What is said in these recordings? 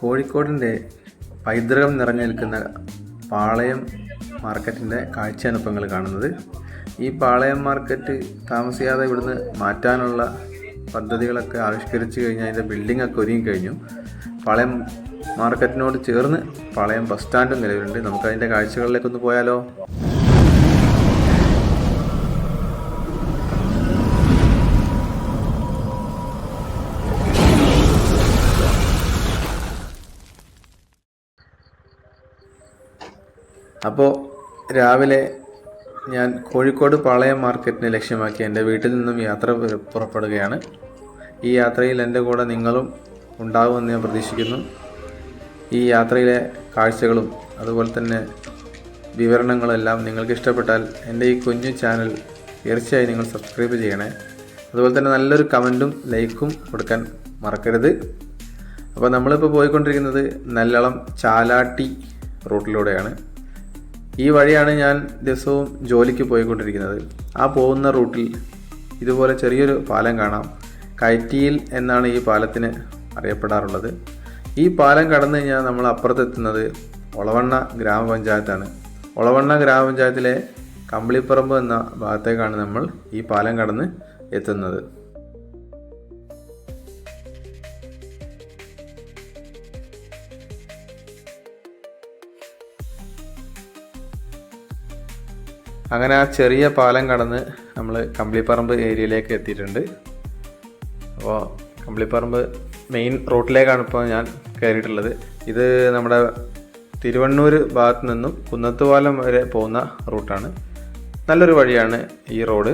കോഴിക്കോടിന്റെ പൈതൃകം നിറഞ്ഞു നിൽക്കുന്ന പാളയം മാർക്കറ്റിന്റെ ഇപ്പോൾ നിങ്ങൾ കാണുന്നത്. ഈ പാളയം മാർക്കറ്റ് താമസിയാതെ ഇവിടുന്ന് മാറ്റാനുള്ള പദ്ധതികളൊക്കെ ആവിഷ്കരിച്ച് കഴിഞ്ഞാൽ അതിന്റെ ബിൽഡിംഗ് ഒക്കെ ഒരുങ്ങി കഴിഞ്ഞു. പാളയം മാർക്കറ്റിനോട് ചേർന്ന് പാളയം ബസ് സ്റ്റാൻഡും നിലവിലുണ്ട്. നമുക്ക് അതിന്റെ കാഴ്ചകളിലേക്കൊന്ന് പോയാലോ? അപ്പോൾ രാവിലെ ഞാൻ കോഴിക്കോട് പാളയം മാർക്കറ്റിനെ ലക്ഷ്യമാക്കി എന്റെ വീട്ടിൽ നിന്നും യാത്ര പുറപ്പെടുകയാണ്. ഈ യാത്രയിൽ എന്റെ കൂടെ നിങ്ങളും ഉണ്ടാകുമെന്ന് ഞാൻ പ്രതീക്ഷിക്കുന്നു. ഈ യാത്രയിലെ കാഴ്ചകളും അതുപോലെ തന്നെ വിവരണങ്ങളെല്ലാം നിങ്ങൾക്ക് ഇഷ്ടപ്പെട്ടാൽ എന്റെ ഈ കുഞ്ഞു ചാനൽ തീർച്ചയായും നിങ്ങൾ സബ്സ്ക്രൈബ് ചെയ്യണേ. അതുപോലെ തന്നെ നല്ലൊരു കമന്റും ലൈക്കും കൊടുക്കാൻ മറക്കരുത്. അപ്പോൾ നമ്മളിപ്പോൾ പോയിക്കൊണ്ടിരിക്കുന്നത് നല്ലളം ചാലാട്ടി റൂട്ടിലൂടെയാണ്. ഈ വഴിയാണ് ഞാൻ ദിവസവും ജോലിക്ക് പോയിക്കൊണ്ടിരിക്കുന്നത്. ആ പോകുന്ന റൂട്ടിൽ ഇതുപോലെ ചെറിയൊരു പാലം കാണാം. കയറ്റിയിൽ എന്നാണ് ഈ പാലത്തിന് അറിയപ്പെടാറുള്ളത്. ഈ പാലം കടന്നു കഴിഞ്ഞാൽ നമ്മൾ അപ്പുറത്തെത്തുന്നത് ഒളവണ്ണ ഗ്രാമപഞ്ചായത്താണ്. ഒളവണ്ണ ഗ്രാമപഞ്ചായത്തിലെ കമ്പിളിപ്പറമ്പ് എന്ന ഭാഗത്തേക്കാണ് നമ്മൾ ഈ പാലം കടന്ന് എത്തുന്നത്. അങ്ങനെ ആ ചെറിയ പാലം കടന്ന് നമ്മൾ കമ്പിളിപ്പറമ്പ് ഏരിയയിലേക്ക് എത്തിയിട്ടുണ്ട്. അപ്പോൾ കമ്പിളിപ്പറമ്പ് മെയിൻ റോട്ടിലേക്കാണ് ഇപ്പോൾ ഞാൻ കയറിയിട്ടുള്ളത് ഇത് നമ്മുടെ തിരുവണ്ണൂർ ഭാഗത്ത് നിന്നും കുന്നത്തുപാലം വരെ പോകുന്ന റൂട്ടാണ്. നല്ലൊരു വഴിയാണ് ഈ റോഡ്.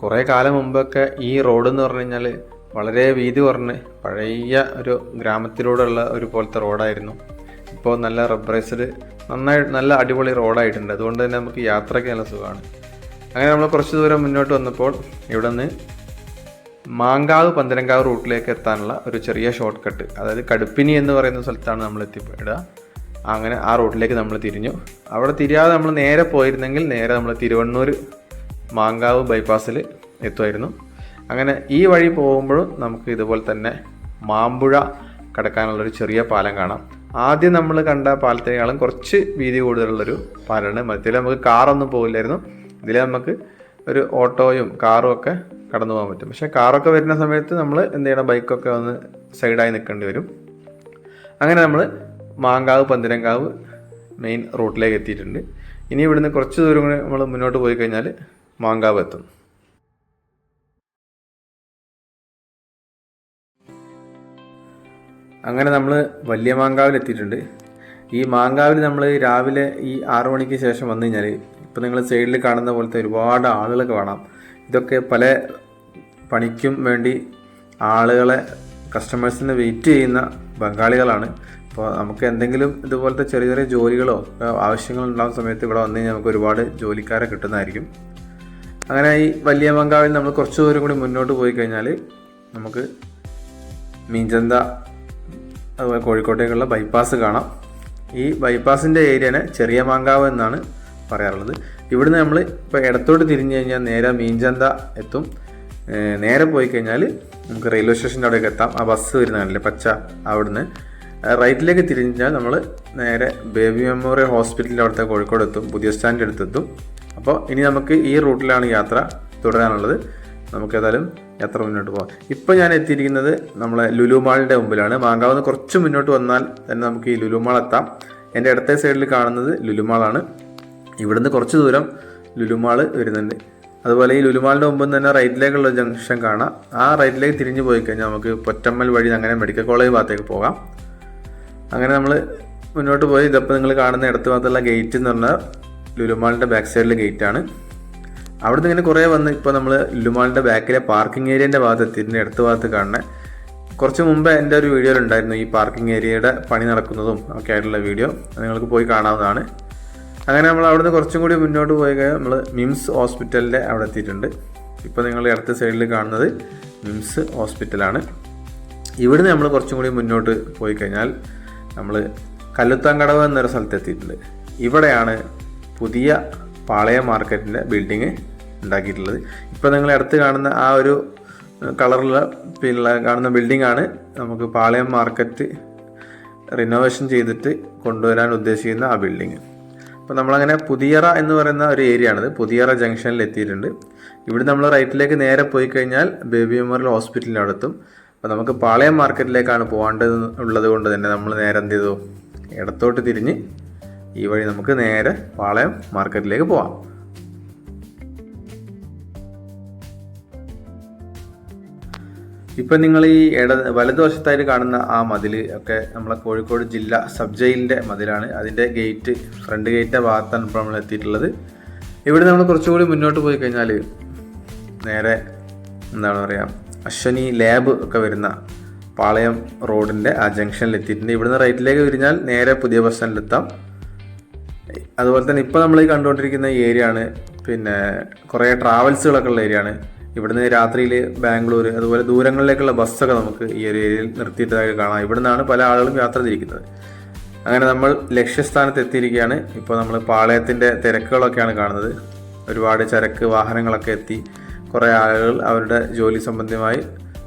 കുറേ കാലം മുമ്പൊക്കെ ഈ റോഡ് എന്ന് പറഞ്ഞു കഴിഞ്ഞാൽ വളരെ വീതി കുറഞ്ഞ് പഴയ ഒരു ഗ്രാമത്തിലൂടെയുള്ള ഒരു പോലത്തെ റോഡായിരുന്നു. ഇപ്പോൾ നല്ല റബ്ബറൈസ്ഡ് നന്നായി നല്ല അടിപൊളി റോഡായിട്ടുണ്ട്. അതുകൊണ്ട് തന്നെ നമുക്ക് യാത്രയ്ക്ക് നല്ല സുഖമാണ്. അങ്ങനെ നമ്മൾ കുറച്ച് ദൂരം മുന്നോട്ട് വന്നപ്പോൾ ഇവിടെ നിന്ന് മാങ്കാവ് പന്തരങ്കാവ് റൂട്ടിലേക്ക് എത്താനുള്ള ഒരു ചെറിയ ഷോർട്ട് കട്ട് അതായത് കടുപ്പിനി എന്ന് പറയുന്ന സ്ഥലത്താണ് നമ്മൾ എത്തിപ്പെടുക. അങ്ങനെ ആ റൂട്ടിലേക്ക് നമ്മൾ തിരിഞ്ഞു. അവിടെ തിരിയാതെ നമ്മൾ നേരെ പോയിരുന്നെങ്കിൽ നേരെ നമ്മൾ തിരുവണ്ണൂർ മാങ്കാവ് ബൈപ്പാസിൽ എത്തുമായിരുന്നു. അങ്ങനെ ഈ വഴി പോകുമ്പോഴും നമുക്ക് ഇതുപോലെ തന്നെ മാമ്പുഴ കടക്കാനുള്ളൊരു ചെറിയ പാലം കാണാം. ആദ്യം നമ്മൾ കണ്ട പാലത്തിനേക്കാളും കുറച്ച് വീതി കൂടുതലുള്ളൊരു പാലമാണ് മറ്റേ നമുക്ക് കാറൊന്നും പോകില്ലായിരുന്നു ഇതിൽ നമുക്ക് ഒരു ഓട്ടോയും കാറും ഒക്കെ കടന്നു പോകാൻ പറ്റും. പക്ഷേ കാറൊക്കെ വരുന്ന സമയത്ത് നമ്മൾ എന്ത് ചെയ്യണം? ബൈക്കൊക്കെ ഒന്ന് സൈഡായി നിൽക്കേണ്ടി വരും. അങ്ങനെ നമ്മൾ മാങ്കാവ് പന്തിരങ്കാവ് മെയിൻ റൂട്ടിലേക്ക് എത്തിയിട്ടുണ്ട്. ഇനി ഇവിടുന്ന് കുറച്ച് ദൂരം കൂടി നമ്മൾ മുന്നോട്ട് പോയി കഴിഞ്ഞാൽ മാങ്കാവ് എത്തും അങ്ങനെ നമ്മൾ വലിയ മാങ്കാവിൽ എത്തിയിട്ടുണ്ട് ഈ മാങ്കാവിൽ നമ്മൾ രാവിലെ ഈ ആറു മണിക്ക് ശേഷം വന്നു കഴിഞ്ഞാൽ ഇപ്പം നിങ്ങൾ സൈഡിൽ കാണുന്ന പോലത്തെ ഒരുപാട് ആളുകളൊക്കെ കാണാം. ഇതൊക്കെ പല പണിക്കും വേണ്ടി ആളുകളെ കസ്റ്റമേഴ്സിന് വെയിറ്റ് ചെയ്യുന്ന ബംഗാളികളാണ്. അപ്പോൾ നമുക്ക് എന്തെങ്കിലും ഇതുപോലത്തെ ചെറിയ ചെറിയ ജോലികളോ ആവശ്യങ്ങൾ ഉണ്ടാകുന്ന സമയത്ത് ഇവിടെ വന്നു കഴിഞ്ഞാൽ നമുക്ക് ഒരുപാട് ജോലിക്കാരെ കിട്ടുന്നതായിരിക്കും. അങ്ങനെ ഈ വലിയ മങ്കാവിൽ നമ്മൾ കുറച്ച് ദൂരം കൂടി മുന്നോട്ട് പോയി കഴിഞ്ഞാൽ നമുക്ക് മീഞ്ചന്ത അതുപോലെ കോഴിക്കോട്ടേക്കുള്ള ബൈപ്പാസ് കാണാം. ഈ ബൈപ്പാസിന്റെ ഏരിയനെ ചെറിയ മാങ്കാവ് എന്നാണ് പറയാറുള്ളത്. ഇവിടുന്ന് നമ്മൾ ഇപ്പോൾ ഇടത്തോട്ട് തിരിഞ്ഞു കഴിഞ്ഞാൽ നേരെ മീൻചന്ത എത്തും. നേരെ പോയി കഴിഞ്ഞാൽ നമുക്ക് റെയിൽവേ സ്റ്റേഷന്റെ അവിടേക്ക് എത്താം. ആ ബസ് വരുന്നതാണല്ലേ പച്ച അവിടുന്ന്. റൈറ്റിലേക്ക് തിരിഞ്ഞാൽ നമ്മൾ നേരെ ബേബി മെമ്മോറിയൽ ഹോസ്പിറ്റലിന്റെ അവിടുത്തെ കോഴിക്കോട് എത്തും. പുതിയ സ്റ്റാൻഡ് അടുത്തെത്തും അപ്പോൾ ഇനി നമുക്ക് ഈ റൂട്ടിലാണ് യാത്ര തുടരാനുള്ളത്. നമുക്ക് ഏതായാലും യാത്ര മുന്നോട്ട് പോകാം. ഇപ്പോൾ ഞാൻ എത്തിയിരിക്കുന്നത് നമ്മളെ ലുലു മാളിന്റെ മുമ്പിലാണ്. മാങ്കാവ് നിന്ന് കുറച്ച് മുന്നോട്ട് വന്നാൽ തന്നെ നമുക്ക് ഈ ലുലു മാൾ എത്താം. എന്റെ ഇടത്തെ സൈഡിൽ കാണുന്നത് ലുലുമാളാണ് ഇവിടുന്ന് കുറച്ച് ദൂരം ലുലു മാൾ വരുന്നുണ്ട്. അതുപോലെ ഈ ലുലുമാളിന്റെ മുമ്പ് തന്നെ റൈറ്റിലേക്കുള്ള ജംഗ്ഷൻ കാണാം. ആ റൈറ്റിലേക്ക് തിരിഞ്ഞു പോയി കഴിഞ്ഞാൽ നമുക്ക് പൊറ്റമ്മൽ വഴി അങ്ങനെ മെഡിക്കൽ കോളേജ് ഭാഗത്തേക്ക് പോകാം. അങ്ങനെ നമ്മൾ മുന്നോട്ട് പോയി. ഇതപ്പോൾ നിങ്ങൾ കാണുന്ന ഇടത്ത് ഭാഗത്തുള്ള ഗേറ്റ് എന്ന് പറഞ്ഞാൽ ലുലുമാളിന്റെ ബാക്ക് സൈഡിലെ ആണ്. അവിടെ നിന്ന് ഇങ്ങനെ കുറേ വന്ന് ഇപ്പോൾ നമ്മൾ ലുലുമാളിന്റെ ബാക്കിലെ പാർക്കിംഗ് ഏരിയന്റെ ഭാഗത്ത് എത്തിയിട്ടുണ്ട് അടുത്ത ഭാഗത്ത് കാണണേ കുറച്ച് മുമ്പ് എന്റെ ഒരു വീഡിയോയിലുണ്ടായിരുന്നു ഈ പാർക്കിംഗ് ഏരിയയുടെ പണി നടക്കുന്നതും ഒക്കെ ആയിട്ടുള്ള വീഡിയോ നിങ്ങൾക്ക് പോയി കാണാവുന്നതാണ്. അങ്ങനെ നമ്മൾ അവിടുന്ന് കുറച്ചും കൂടി മുന്നോട്ട് പോയി കഴിഞ്ഞാൽ നമ്മൾ മിംസ് ഹോസ്പിറ്റലിന്റെ അവിടെ എത്തിയിട്ടുണ്ട്. ഇപ്പോൾ നിങ്ങൾ അടുത്ത സൈഡിൽ കാണുന്നത് മിംസ് ഹോസ്പിറ്റലാണ് ഇവിടുന്ന് നമ്മൾ കുറച്ചും കൂടി മുന്നോട്ട് പോയി കഴിഞ്ഞാൽ നമ്മൾ കല്ലുത്താങ്കടവ് എന്നൊരു സ്ഥലത്ത് എത്തിയിട്ടുണ്ട്. ഇവിടെയാണ് പുതിയ പാളയ മാർക്കറ്റിന്റെ ബിൽഡിങ് ഉണ്ടാക്കിയിട്ടുള്ളത്. ഇപ്പോൾ നിങ്ങൾ അടുത്ത് കാണുന്ന ആ ഒരു കളറിലുള്ള പിന്നെ കാണുന്ന ബിൽഡിംഗ് ആണ് നമുക്ക് പാളയം മാർക്കറ്റ് റിനോവേഷൻ ചെയ്തിട്ട് കൊണ്ടുവരാൻ ഉദ്ദേശിക്കുന്ന ആ ബിൽഡിങ് അപ്പോൾ നമ്മളങ്ങനെ പുതിയറ എന്ന് പറയുന്ന ഒരു ഏരിയ ആണിത്. പുതിയറ ജംഗ്ഷനിൽ എത്തിയിട്ടുണ്ട്. ഇവിടെ നമ്മൾ റൈറ്റിലേക്ക് നേരെ പോയി കഴിഞ്ഞാൽ ബേബി മെമ്മോറിയൽ ഹോസ്പിറ്റലിന്റെ അടുത്തും അപ്പോൾ നമുക്ക് പാളയം മാർക്കറ്റിലേക്കാണ് പോകേണ്ടത് ഉള്ളത് കൊണ്ട് തന്നെ നമ്മൾ നേരെ എന്ത് ചെയ്തു? ഇടത്തോട്ട് തിരിഞ്ഞ് ഈ വഴി നമുക്ക് നേരെ പാളയം മാർക്കറ്റിലേക്ക് പോവാം. ഇപ്പം നിങ്ങൾ ഈ ഇട വലതുവശത്തായിട്ട് കാണുന്ന ആ മതിൽ ഒക്കെ നമ്മളെ കോഴിക്കോട് ജില്ല സബ് ജയിലിന്റെ മതിലാണ്. അതിന്റെ ഗേറ്റ് ഫ്രണ്ട് ഗേറ്റിന്റെ ഭാഗത്താണ് ഇപ്പോൾ നമ്മൾ എത്തിയിട്ടുള്ളത്. ഇവിടെ നമ്മൾ കുറച്ചുകൂടി മുന്നോട്ട് പോയി കഴിഞ്ഞാൽ നേരെ എന്താണ് പറയുക അശ്വനി ലാബ് ഒക്കെ വരുന്ന പാളയം റോഡിന്റെ ആ ജംഗ്ഷനിൽ എത്തിയിട്ടുണ്ട്. ഇവിടുന്ന് റൈറ്റിലേക്ക് വിരിഞ്ഞാൽ നേരെ പുതിയ ബസ് സ്റ്റാൻഡിലെത്താം അതുപോലെ തന്നെ ഇപ്പോൾ നമ്മൾ കണ്ടുകൊണ്ടിരിക്കുന്ന ഏരിയ ആണ്. പിന്നെ കുറേ ട്രാവൽസുകളൊക്കെ ഉള്ള ഏരിയ ആണ്. ഇവിടുന്ന് രാത്രിയിൽ ബാംഗ്ലൂർ അതുപോലെ ദൂരങ്ങളിലേക്കുള്ള ബസ്സൊക്കെ നമുക്ക് ഈ ഒരു ഏരിയയിൽ നിർത്തിയിട്ടതായി കാണാം. ഇവിടുന്നാണ് പല ആളുകളും യാത്ര തിരിക്കുന്നത്. അങ്ങനെ നമ്മൾ ലക്ഷ്യസ്ഥാനത്ത് എത്തിയിരിക്കുകയാണ്. ഇപ്പോൾ നമ്മൾ പാളയത്തിന്റെ തിരക്കുകളൊക്കെയാണ് കാണുന്നത്. ഒരുപാട് ചരക്ക് വാഹനങ്ങളൊക്കെ എത്തി കുറേ ആളുകൾ അവരുടെ ജോലി സംബന്ധമായി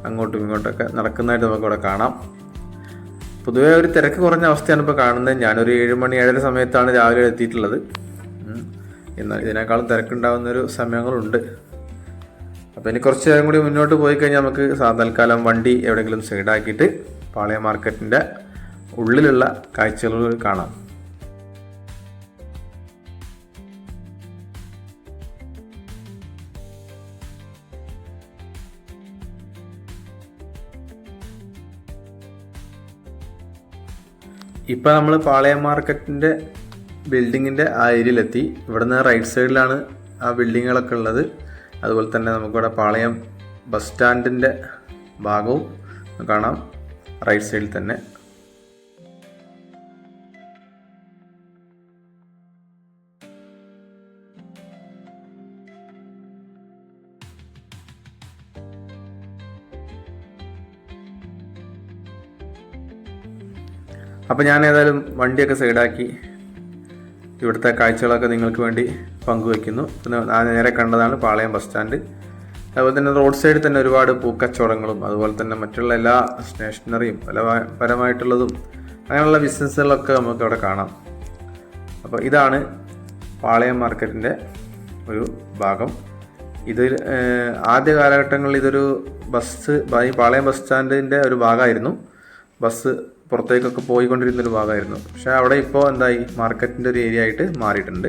അങ്ങോട്ടും ഇങ്ങോട്ടൊക്കെ നടക്കുന്നതായിട്ട് നമുക്കിവിടെ കാണാം. പൊതുവേ ഒരു തിരക്ക് കുറഞ്ഞ അവസ്ഥയാണ് ഇപ്പോൾ കാണുന്നത്. ഞാനൊരു ഏഴ് മണി ഏഴര സമയത്താണ് രാവിലെ എത്തിയിട്ടുള്ളത്. എന്നാൽ ഇതിനേക്കാളും തിരക്കുണ്ടാകുന്നൊരു സമയങ്ങളുണ്ട്. അപ്പോൾ ഇനി കുറച്ച് നേരം കൂടി മുന്നോട്ട് പോയി കഴിഞ്ഞാൽ നമുക്ക് തൽക്കാലം വണ്ടി എവിടെയെങ്കിലും സൈഡാക്കിയിട്ട് പാളയ മാർക്കറ്റിന്റെ ഉള്ളിലുള്ള കാഴ്ചകൾ കാണാം. ഇപ്പോൾ നമ്മൾ പാളയം മാർക്കറ്റിന്റെ ബിൽഡിങ്ങിന്റെ ആ ഏരിയയിലെത്തി. ഇവിടുന്ന് റൈറ്റ് സൈഡിലാണ് ആ ബിൽഡിങ്ങുകളൊക്കെ ഉള്ളത്. അതുപോലെ തന്നെ നമുക്കിവിടെ പാളയം ബസ് സ്റ്റാൻഡിന്റെ ഭാഗവും കാണാം. റൈറ്റ് സൈഡിൽ തന്നെ. അപ്പോൾ ഞാൻ ഏതായാലും വണ്ടിയൊക്കെ സൈഡാക്കി ഇവിടുത്തെ കാഴ്ചകളൊക്കെ നിങ്ങൾക്ക് വേണ്ടി പങ്കുവയ്ക്കുന്നു. നേരെ കണ്ടതാണ് പാളയം ബസ് സ്റ്റാൻഡ്. അതുപോലെ തന്നെ റോഡ് സൈഡിൽ തന്നെ ഒരുപാട് പൂക്കച്ചവടങ്ങളും അതുപോലെ തന്നെ മറ്റുള്ള എല്ലാ സ്റ്റേഷനറിയും പരമായിട്ടുള്ളതും അങ്ങനെയുള്ള ബിസിനസ്സുകളൊക്കെ നമുക്ക് അവിടെ കാണാം. അപ്പോൾ ഇതാണ് പാളയം മാർക്കറ്റിന്റെ ഒരു ഭാഗം. ഇത് ആദ്യ കാലഘട്ടങ്ങളിൽ ഇതൊരു ബസ് പാളയം ബസ് സ്റ്റാൻഡിന്റെ ഒരു ഭാഗമായിരുന്നു. ബസ് പുറത്തേക്കൊക്കെ പോയിക്കൊണ്ടിരുന്ന ഒരു ഭാഗമായിരുന്നു. പക്ഷേ അവിടെ ഇപ്പോൾ എന്തായി? മാർക്കറ്റിന്റെ ഒരു ഏരിയ ആയിട്ട് മാറിയിട്ടുണ്ട്.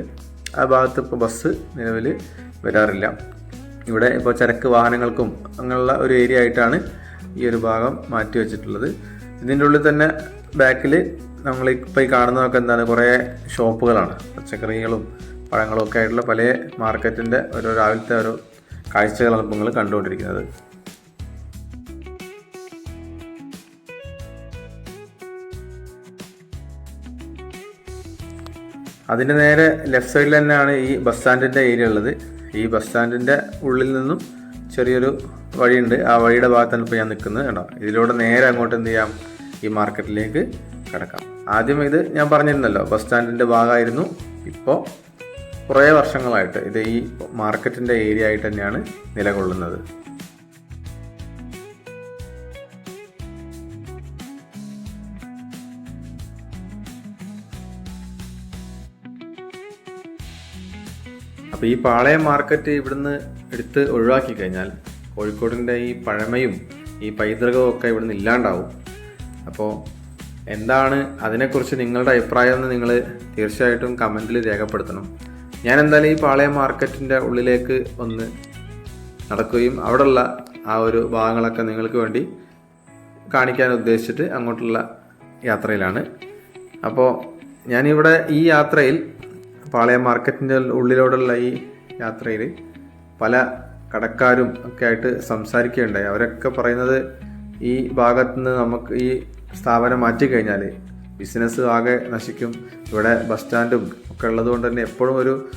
ആ ഭാഗത്ത് ഇപ്പോൾ ബസ് നിലവിൽ വരാറില്ല. ഇവിടെ ഇപ്പോൾ ചരക്ക് വാഹനങ്ങൾക്കും അങ്ങനെയുള്ള ഒരു ഏരിയ ആയിട്ടാണ് ഈ ഒരു ഭാഗം മാറ്റി വെച്ചിട്ടുള്ളത്. ഇതിന്റെ ഉള്ളിൽ തന്നെ ബാക്കിൽ നമ്മൾ ഇപ്പോൾ ഈ കാണുന്നതൊക്കെ എന്താണ്? കുറേ ഷോപ്പുകളാണ്. പച്ചക്കറികളും പഴങ്ങളും ഒക്കെ ആയിട്ടുള്ള പല മാർക്കറ്റിന്റെ ഓരോ രാവിലത്തെ ഓരോ കാഴ്ചകളാണ് ഇപ്പോൾ നിങ്ങൾ കണ്ടുകൊണ്ടിരിക്കുന്നത്. അതിന്റെ നേരെ ലെഫ്റ്റ് സൈഡിൽ തന്നെയാണ് ഈ ബസ് സ്റ്റാൻഡിന്റെ ഏരിയ ഉള്ളത്. ഈ ബസ് സ്റ്റാൻഡിന്റെ ഉള്ളിൽ നിന്നും ചെറിയൊരു വഴിയുണ്ട്. ആ വഴിയുടെ ഭാഗത്താണ് ഇപ്പോൾ ഞാൻ നിൽക്കുന്നത് കേട്ടോ. ഇതിലൂടെ നേരെ അങ്ങോട്ട് എന്ത് ചെയ്യാം? ഈ മാർക്കറ്റിലേക്ക് കിടക്കാം. ആദ്യം ഇത് ഞാൻ പറഞ്ഞിരുന്നല്ലോ ബസ് സ്റ്റാൻഡിന്റെ ഭാഗമായിരുന്നു. ഇപ്പോൾ കുറേ വർഷങ്ങളായിട്ട് ഇത് ഈ മാർക്കറ്റിന്റെ ഏരിയ ആയിട്ട് തന്നെയാണ് നിലകൊള്ളുന്നത്. അപ്പോൾ ഈ പാളയം മാർക്കറ്റ് ഇവിടുന്ന് എടുത്ത് ഒഴിവാക്കി കഴിഞ്ഞാൽ കോഴിക്കോടിന്റെ ഈ പഴമയും ഈ പൈതൃകവും ഒക്കെ ഇവിടുന്ന് ഇല്ലാണ്ടാവും. അപ്പോൾ എന്താണ് അതിനെക്കുറിച്ച് നിങ്ങളുടെ അഭിപ്രായം എന്ന് നിങ്ങൾ തീർച്ചയായിട്ടും കമന്റിൽ രേഖപ്പെടുത്തണം. ഞാൻ എന്തായാലും ഈ പാളയം മാർക്കറ്റിന്റെ ഉള്ളിലേക്ക് ഒന്ന് നടക്കുകയും അവിടെയുള്ള ആ ഒരു ഭാഗങ്ങളൊക്കെ നിങ്ങൾക്ക് വേണ്ടി കാണിക്കാൻ ഉദ്ദേശിച്ചിട്ട് അങ്ങോട്ടുള്ള യാത്രയിലാണ്. അപ്പോൾ ഞാനിവിടെ ഈ യാത്രയിൽ പാളയം മാർക്കറ്റിന്റെ ഉള്ളിലോടുള്ള ഈ യാത്രയിൽ പല കടക്കാരും ഒക്കെ ആയിട്ട് സംസാരിക്കുകയുണ്ടായി. അവരൊക്കെ പറയുന്നത് ഈ ഭാഗത്ത് നിന്ന് നമുക്ക് ഈ സ്ഥാപനം മാറ്റിക്കഴിഞ്ഞാൽ ബിസിനസ് ആകെ നശിക്കും. ഇവിടെ ബസ് സ്റ്റാൻഡും ഒക്കെ ഉള്ളതുകൊണ്ട് തന്നെ എപ്പോഴും ഒരു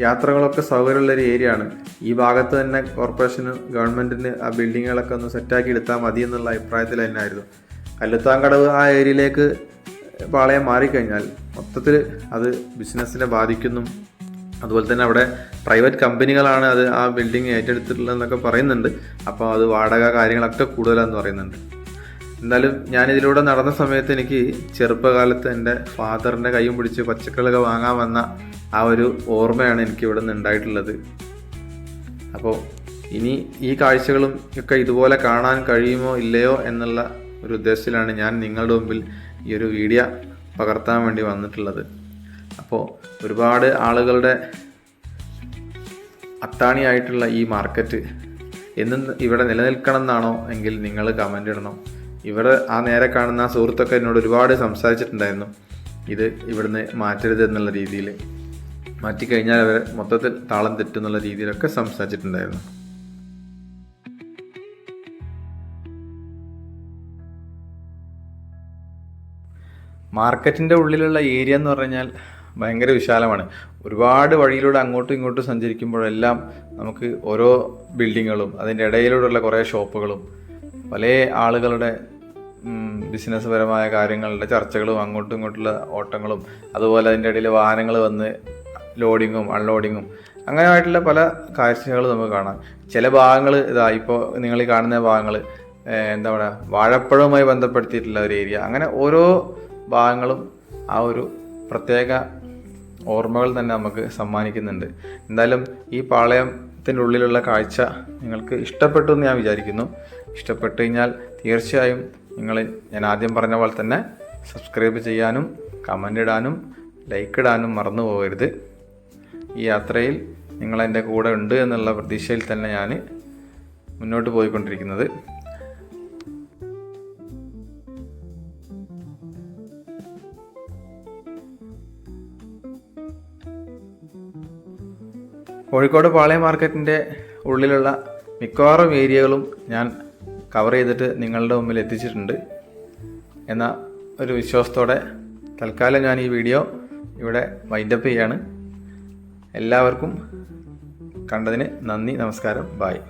യാത്രകളൊക്കെ സൗകര്യമുള്ള ഒരു ഏരിയ ആണ്. ഈ ഭാഗത്ത് തന്നെ കോർപ്പറേഷന് ഗവൺമെന്റിന് ആ ബിൽഡിങ്ങുകളൊക്കെ ഒന്ന് സെറ്റാക്കി എടുത്താൽ മതി എന്നുള്ള അഭിപ്രായത്തിൽ തന്നെയായിരുന്നു കല്ലുത്താങ്കടവ് ആ ഏരിയയിലേക്ക് പാളയം മാറിക്കഴിഞ്ഞാൽ മൊത്തത്തിൽ അത് ബിസിനസ്സിനെ ബാധിക്കുന്നു. അതുപോലെ തന്നെ അവിടെ പ്രൈവറ്റ് കമ്പനികളാണ് അത് ആ ബിൽഡിംഗ് ഏറ്റെടുത്തിട്ടുള്ളതെന്നൊക്കെ പറയുന്നുണ്ട്. അപ്പോൾ അത് വാടക കാര്യങ്ങളൊക്കെ കൂടുതലാണെന്ന് പറയുന്നുണ്ട്. എന്തായാലും ഞാനിതിലൂടെ നടന്ന സമയത്ത് എനിക്ക് ചെറുപ്പകാലത്ത് എന്റെ ഫാദറിന്റെ കൈയും പിടിച്ച് പച്ചക്കറികളൊക്കെ വാങ്ങാൻ വന്ന ആ ഒരു ഓർമ്മയാണ് എനിക്ക് ഇവിടെ നിന്ന് ഉണ്ടായിട്ടുള്ളത്. അപ്പോൾ ഇനി ഈ കാഴ്ചകളും ഒക്കെ ഇതുപോലെ കാണാൻ കഴിയുമോ ഇല്ലയോ എന്നുള്ള ഒരു ഉദ്ദേശത്തിലാണ് ഞാൻ നിങ്ങളുടെ മുമ്പിൽ ഈ ഒരു വീഡിയോ പകർത്താൻ വേണ്ടി വന്നിട്ടുള്ളത്. അപ്പോൾ ഒരുപാട് ആളുകളുടെ അത്താണിയായിട്ടുള്ള ഈ മാർക്കറ്റ് എന്നും ഇവിടെ നിലനിൽക്കണം എന്നാണോ എങ്കിൽ നിങ്ങൾ കമന്റ് ഇടണം. ഇവിടെ ആ നേരെ കാണുന്ന സുഹൃത്തൊക്കെ എന്നോട് ഒരുപാട് സംസാരിച്ചിട്ടുണ്ടായിരുന്നു. ഇത് ഇവിടുന്ന് മാറ്റരുത് എന്നുള്ള രീതിയിൽ. മാറ്റിക്കഴിഞ്ഞാൽ അവർ മൊത്തത്തിൽ താളം തെറ്റുന്നുള്ള രീതിയിലൊക്കെ സംസാരിച്ചിട്ടുണ്ടായിരുന്നു. മാർക്കറ്റിന്റെ ഉള്ളിലുള്ള ഏരിയ എന്ന് പറഞ്ഞാൽ ഭയങ്കര വിശാലമാണ്. ഒരുപാട് വഴിയിലൂടെ അങ്ങോട്ടും ഇങ്ങോട്ടും സഞ്ചരിക്കുമ്പോഴെല്ലാം നമുക്ക് ഓരോ ബിൽഡിങ്ങുകളും അതിന്റെ ഇടയിലൂടെയുള്ള കുറേ ഷോപ്പുകളും പല ആളുകളുടെ ബിസിനസ് പരമായ കാര്യങ്ങളുടെ ചർച്ചകളും അങ്ങോട്ടും ഇങ്ങോട്ടുള്ള ഓട്ടങ്ങളും അതുപോലെ അതിന്റെ ഇടയിൽ വാഹനങ്ങൾ വന്ന് ലോഡിങ്ങും അൺലോഡിങ്ങും അങ്ങനെ ആയിട്ടുള്ള പല കാഴ്ചകൾ നമുക്ക് കാണാം. ചില ഭാഗങ്ങൾ ഇതാ ഇപ്പോൾ നിങ്ങൾ കാണുന്ന ഭാഗങ്ങൾ എന്താ പറയുക വാഴപ്പഴവുമായി ബന്ധപ്പെടുത്തിയിട്ടുള്ള ഒരു ഏരിയ. അങ്ങനെ ഓരോ ഭാഗങ്ങളും ആ ഒരു പ്രത്യേക ഓർമ്മകൾ തന്നെ നമുക്ക് സമ്മാനിക്കുന്നുണ്ട്. എന്തായാലും ഈ പാളയത്തിന്റെ ഉള്ളിലുള്ള കാഴ്ച നിങ്ങൾക്ക് ഇഷ്ടപ്പെട്ടു എന്ന് ഞാൻ വിചാരിക്കുന്നു. ഇഷ്ടപ്പെട്ടു കഴിഞ്ഞാൽ തീർച്ചയായും നിങ്ങൾ ഞാൻ ആദ്യം പറഞ്ഞ പോലെ തന്നെ സബ്സ്ക്രൈബ് ചെയ്യാനും കമന്റ് ഇടാനും ലൈക്ക് ഇടാനും മറന്നു പോകരുത്. ഈ യാത്രയിൽ നിങ്ങളെന്റെ കൂടെ ഉണ്ട് എന്നുള്ള പ്രതീക്ഷയിൽ തന്നെ ഞാൻ മുന്നോട്ട് പോയിക്കൊണ്ടിരിക്കുന്നത്. കോഴിക്കോട് പാളയം മാർക്കറ്റിന്റെ ഉള്ളിലുള്ള മിക്കവാറും ഏരിയകളും ഞാൻ കവർ ചെയ്തിട്ട് നിങ്ങളുടെ മുമ്പിൽ എത്തിച്ചിട്ടുണ്ട് എന്ന ഒരു വിശ്വാസത്തോടെ തൽക്കാലം ഞാൻ ഈ വീഡിയോ ഇവിടെ വൈൻഡപ്പ് ചെയ്യാണ്. എല്ലാവർക്കും കണ്ടതിന് നന്ദി നമസ്കാരം ബായ്